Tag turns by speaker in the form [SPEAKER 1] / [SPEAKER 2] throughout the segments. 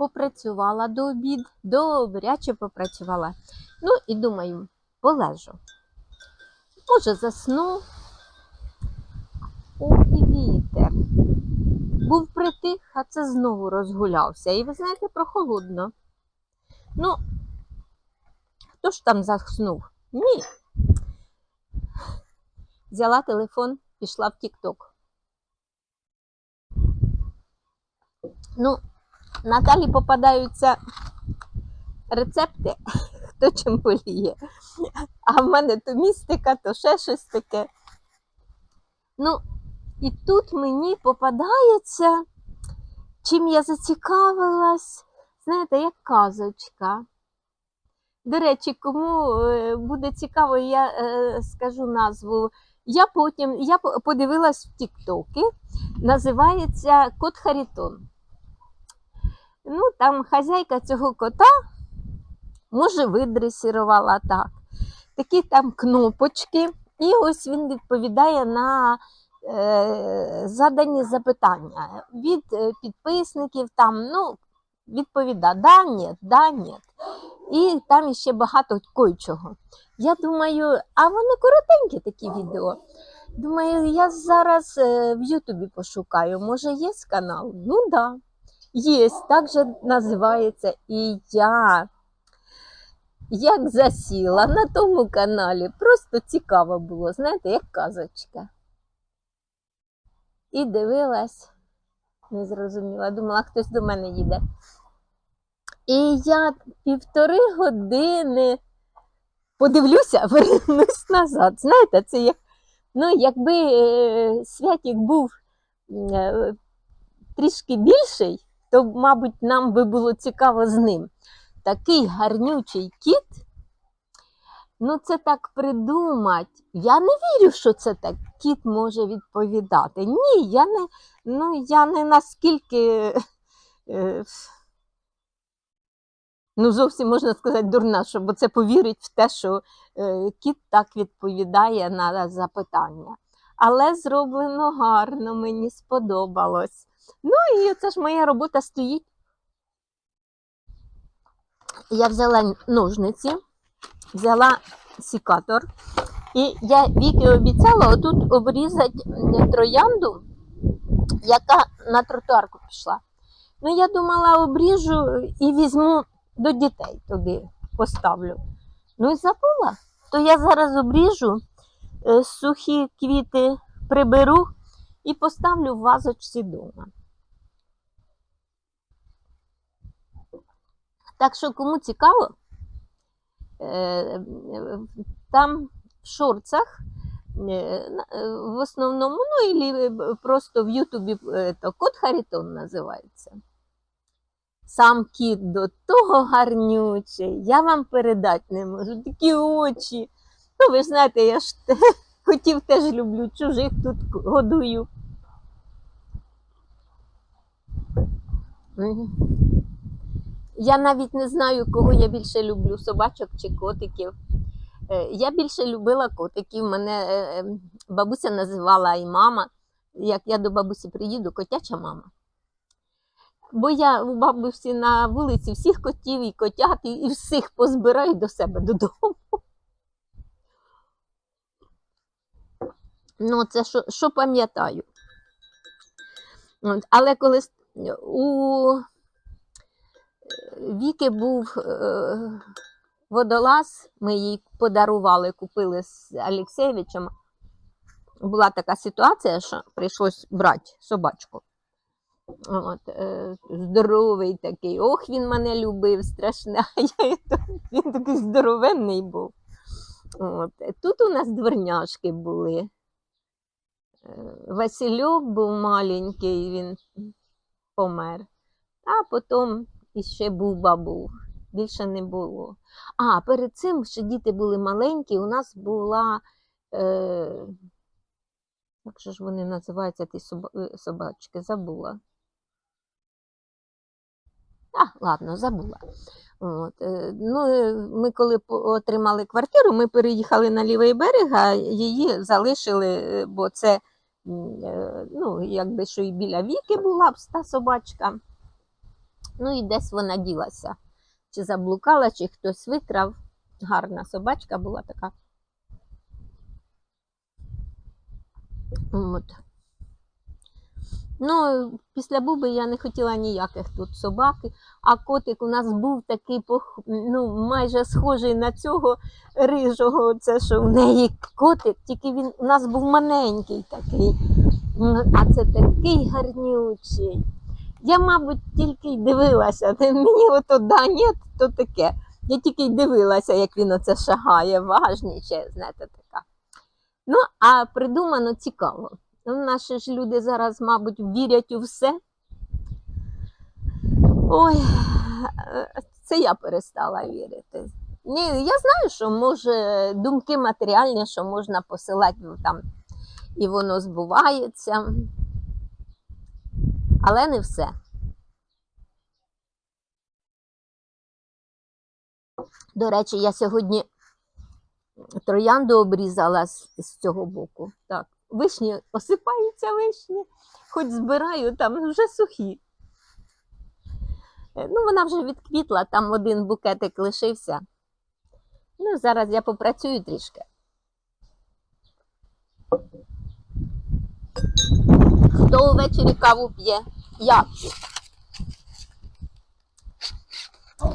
[SPEAKER 1] попрацювала до обід, добряче попрацювала. Ну і думаю, полежу. Може, засну. Ох, і вітер. Був притих, а це знову розгулявся. І ви знаєте, прохолодно. Ну, хто ж там заснув? Ні. Взяла телефон, пішла в Тік-Ток. Ну, Наталі попадаються рецепти, хто чим боліє. А в мене то містика, то ще щось таке. Ну, і тут мені попадається, чим я зацікавилась, знаєте, як казочка. До речі, кому е, буде цікаво, я е, скажу назву. Я потім я подивилась в Тіктоки, називається Кот Харітон. Ну, там хазяйка цього кота, може, видресірувала так. Такі там кнопочки, і ось він відповідає на е, задані запитання від е, підписників. Там, ну, відповідає да, ні, да, ні. І там ще багато койчого. Я думаю, а вони коротенькі такі відео. Думаю, я зараз е, в Ютубі пошукаю. Може, є канал? Ну да. Є, так же називається. І я як засіла на тому каналі. Просто цікаво було, знаєте, як казочка. І дивилась, не зрозуміла, думала, хтось до мене їде. І я півтори години подивлюся, вернусь назад. Знаєте, це як, ну, якби е, Святік був е, трішки більший, то, мабуть, нам би було цікаво з ним. Такий гарнючий кіт. Ну, це так придумать. Я не вірю, що це так кіт може відповідати. Ні, я не, ну, я не наскільки. Е, ну, зовсім можна сказати, дурна, що, бо це повірить в те, що е, кіт так відповідає на запитання. Але зроблено гарно, мені сподобалось. Ну і це ж моя робота стоїть. Я взяла ножниці, взяла сікатор, і я Віки обіцяла отут обрізати троянду, яка на тротуарку пішла. Ну, я думала, обріжу і візьму до дітей туди поставлю. Ну і забула. То я зараз обріжу, е, сухі квіти приберу і поставлю в вазочці вдома. Так що, кому цікаво, е, там в шорцах, е, е, в основному, ну і просто в Ютубі то кот Харітон називається. Сам кіт до того гарнючий, я вам передати не можу. Такі очі. Ну, ви ж знаєте, я ж котів теж люблю, чужих тут годую. Я навіть не знаю, кого я більше люблю, собачок чи котиків. Е, Я більше любила котиків. Мене е, е, бабуся називала і мама. Як я до бабусі приїду, котяча мама. Бо я у бабусі на вулиці всіх котів і котят, і всіх позбираю до себе додому. Ну, це що, що пам'ятаю. Але коли у Віки був е, водолаз, ми їй подарували, купили з Алексєвичем. Була така ситуація, що прийшлось брати собачку. От, е, здоровий такий. Ох, він мене любив страшно. а я, він такий здоровенний був. От. Тут у нас дворняшки були. Е, Васильок був маленький, він помер. А потім іще буба був. Більше не було. А перед цим ще діти були маленькі, у нас була. Е, як же ж вони називаються, ті е, собачки, забула. А, ладно, забула. От. е, Ну, ми коли отримали квартиру, ми переїхали на лівий берег, а її залишили, бо це ну, якби що і біля віки була б та собачка. Ну і десь вона ділася. Чи заблукала, чи хтось викрав. Гарна собачка була така. От. Ну, після Буби я не хотіла ніяких тут собаки, а котик у нас був такий ну, майже схожий на цього рижого, це що в неї котик, тільки він у нас був маленький такий. А це такий гарнючий. Я, мабуть, тільки й дивилася. Мені ото да, ні, то таке. Я тільки й дивилася, як він оце шагає, важніче, знаєте, така. Ну, а придумано цікаво. Ну, наші ж люди зараз, мабуть, вірять у все. Ой, це я перестала вірити. Ні, я знаю, що може думки матеріальні, що можна посилати ну, там, і воно збувається. Але не все. До речі, я сьогодні троянду обрізала з, з цього боку. Так, вишні осипаються вишні, хоч збираю, там вже сухі. Е, Ну, вона вже відквітла, там один букетик лишився. Ну, зараз я попрацюю трішки. Хто увечері каву п'є? Я.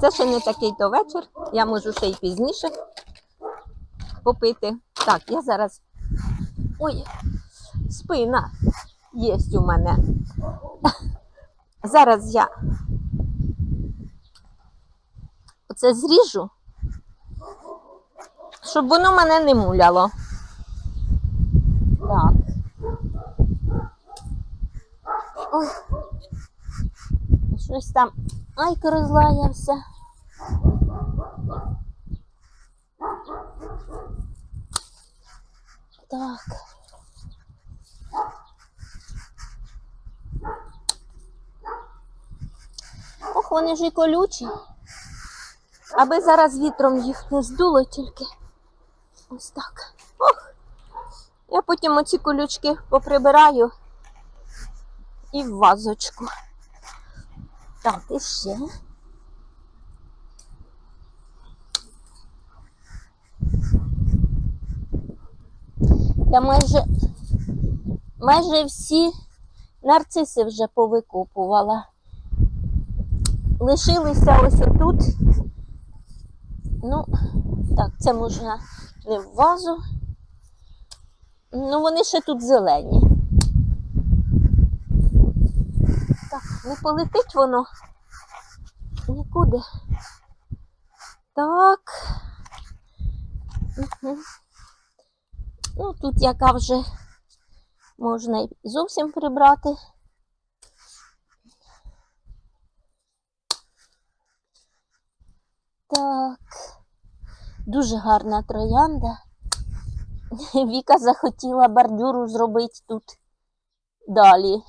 [SPEAKER 1] Це ще не такий то вечір. Я можу ще й пізніше попити. Так, я зараз. Ой, спина є у мене. Зараз я оце зріжу, щоб воно мене не муляло. Так. Ой. Щось там айко розлаявся. Так. Вони ж і колючі. Аби зараз вітром їх не здуло тільки. Ось так. Ох. Я потім оці колючки поприбираю і в вазочку. Так, і ще. Я майже, майже всі нарциси вже повикопувала. Лишилися ось отут. Ну, так, це можна не в вазу. Ну, вони ще тут зелені. Так, не полетить воно нікуди. Так. Угу. Ну, тут яка вже можна зовсім прибрати. Так. Дуже гарна троянда. Віка захотіла бордюру зробити тут далі.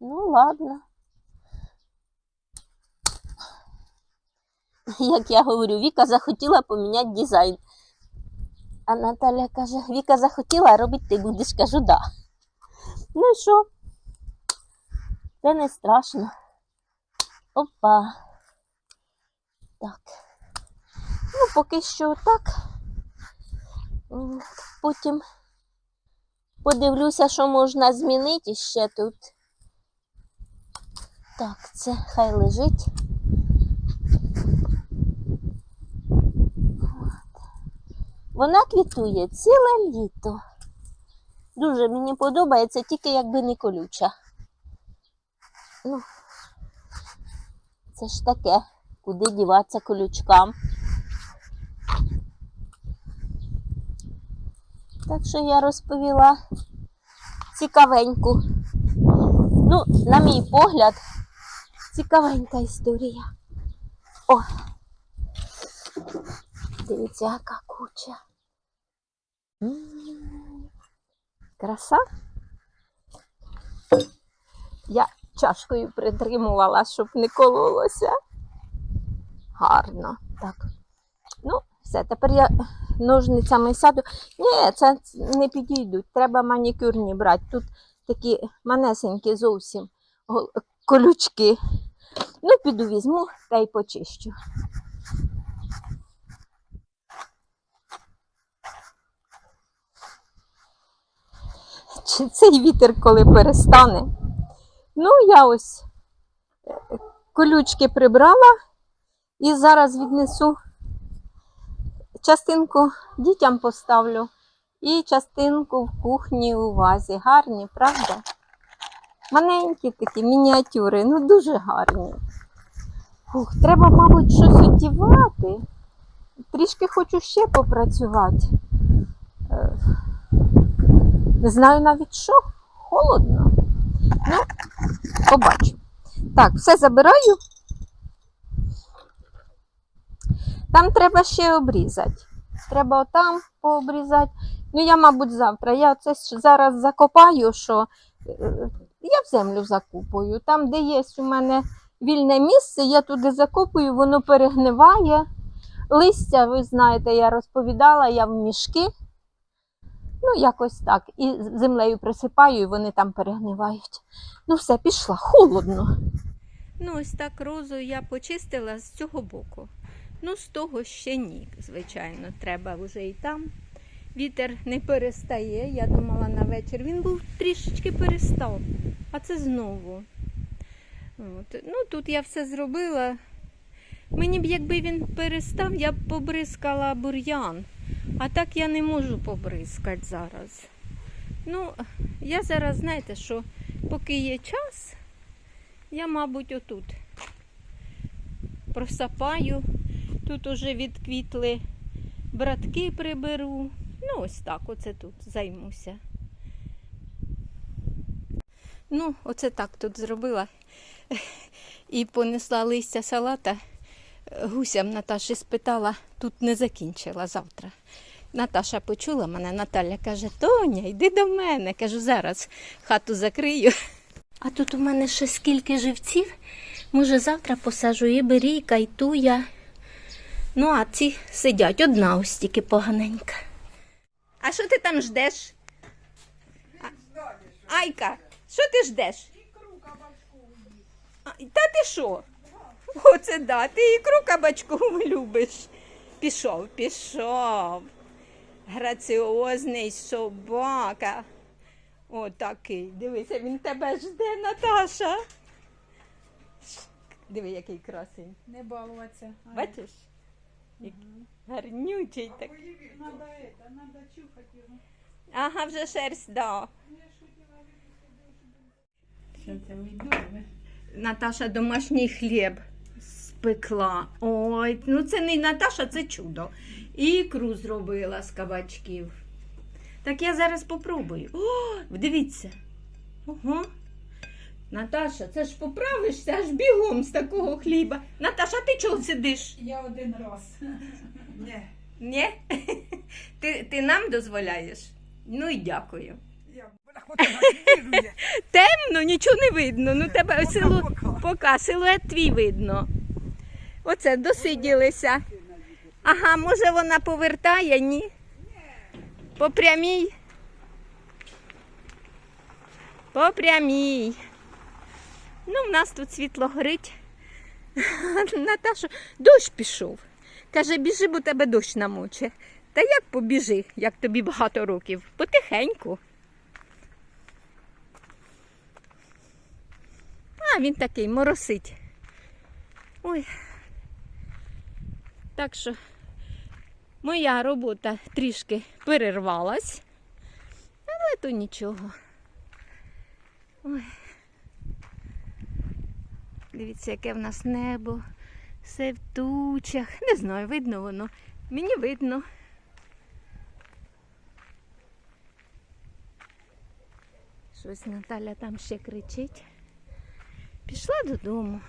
[SPEAKER 1] Ну, ладно. Як я говорю, Віка захотіла поміняти дизайн. А Наталя каже, Віка захотіла, робити ти будеш. Кажу, да. Ну і що? Це не страшно. Опа. Так. Ну, поки що так. Потім подивлюся, що можна змінити ще тут. Так, це хай лежить. Вона квітує ціле літо. Дуже мені подобається, тільки якби не колюча. Ну, це ж таке, куди діватися колючкам. Так що я розповіла цікавеньку. Ну, на мій погляд, цікавенька історія. О! Дивіться, яка куча. Краса. Я чашкою притримувала, щоб не кололося. Гарно. Так. Ну, все, тепер я ножницями сяду. Ні, це не підійдуть. Треба манікюрні брати. Тут такі манесенькі зовсім колючки. Ну, піду візьму та й почищу. Чи цей вітер коли перестане? Ну, я ось е, колючки прибрала і зараз віднесу частинку дітям поставлю і частинку в кухні у вазі. Гарні, правда? Маленькі такі мініатюри, ну дуже гарні. Фух, треба, мабуть, щось одівати. Трішки хочу ще попрацювати. Е, Не знаю навіть що. Холодно. Ну, побачу. Так, все забираю. Там треба ще обрізати. Треба отам пообрізати. Ну, я, мабуть, завтра. Я це зараз закопаю, що е, я в землю закупую. Там, де є у мене вільне місце, я туди закопую, воно перегниває. Листя, ви знаєте, я розповідала, я в мішки. Ну, якось так. І землею присипаю, і вони там перегнивають. Ну, все, пішла, холодно. Ну, ось так розу я почистила з цього боку. Ну, з того ще ні, звичайно, треба вже і там. Вітер не перестає. Я думала на вечір. Він був трішечки перестав, а це знову. От. Ну, тут я все зробила. Мені б, якби він перестав, я б побризкала бур'ян. А так я не можу побризкати зараз. Ну, я зараз, знаєте, що поки є час, я, мабуть, отут просапаю. Тут уже відквітли братки приберу. Ну, ось так, оце тут займуся. Ну, оце так тут зробила. І понесла листя салата. Гусям Наташі спитала, тут не закінчила завтра. Наташа почула мене, Наталя каже, Тоня, йди до мене. Кажу, зараз хату закрию. А тут у мене ще скільки живців. Може, завтра посажу і берійка, і туя. Ну, а ці сидять одна ось тільки поганенька. А що ти там ждеш? Айка, що ти ждеш? Та ти що? Оце да, ти ікру кабачкову любиш. Пішов, пішов. Граціозний собака. Отакий. Дивися, він тебе жде, Наташа. Диви, який красень.
[SPEAKER 2] Не балуватися.
[SPEAKER 1] Бачиш? Гарнючий так.
[SPEAKER 2] Надо это, надо чухати його.
[SPEAKER 1] Ага, вже шерсть, да. Наташа домашній хліб спекла. Ой, ну це не Наташа, це чудо. Ікру зробила з кабачків. Так я зараз попробую. О, дивіться. Ого. Наташа, це ж поправишся аж бігом з такого хліба. Наташа, ти чого сидиш?
[SPEAKER 2] Я один раз. Ні.
[SPEAKER 1] Ні? Ти, ти нам дозволяєш? Ну і дякую. Темно, нічого не видно. Ну тебе
[SPEAKER 3] Пока,
[SPEAKER 1] силу...
[SPEAKER 3] пока.
[SPEAKER 1] пока силует твій видно. Оце досиділися. Ага, може вона повертає, ні? По прямій. По прямій. Ну, в нас тут світло горить. Наташа, дощ пішов. Каже, біжи, бо тебе дощ намоче. Та як побіжи, як тобі багато років? Потихеньку. А, він такий моросить. Ой. Так що моя робота трішки перервалась, але то нічого. Ой. Дивіться, яке в нас небо. Все в тучах. Не знаю, видно воно. Мені видно. Щось Наталя там ще кричить. Пішла додому.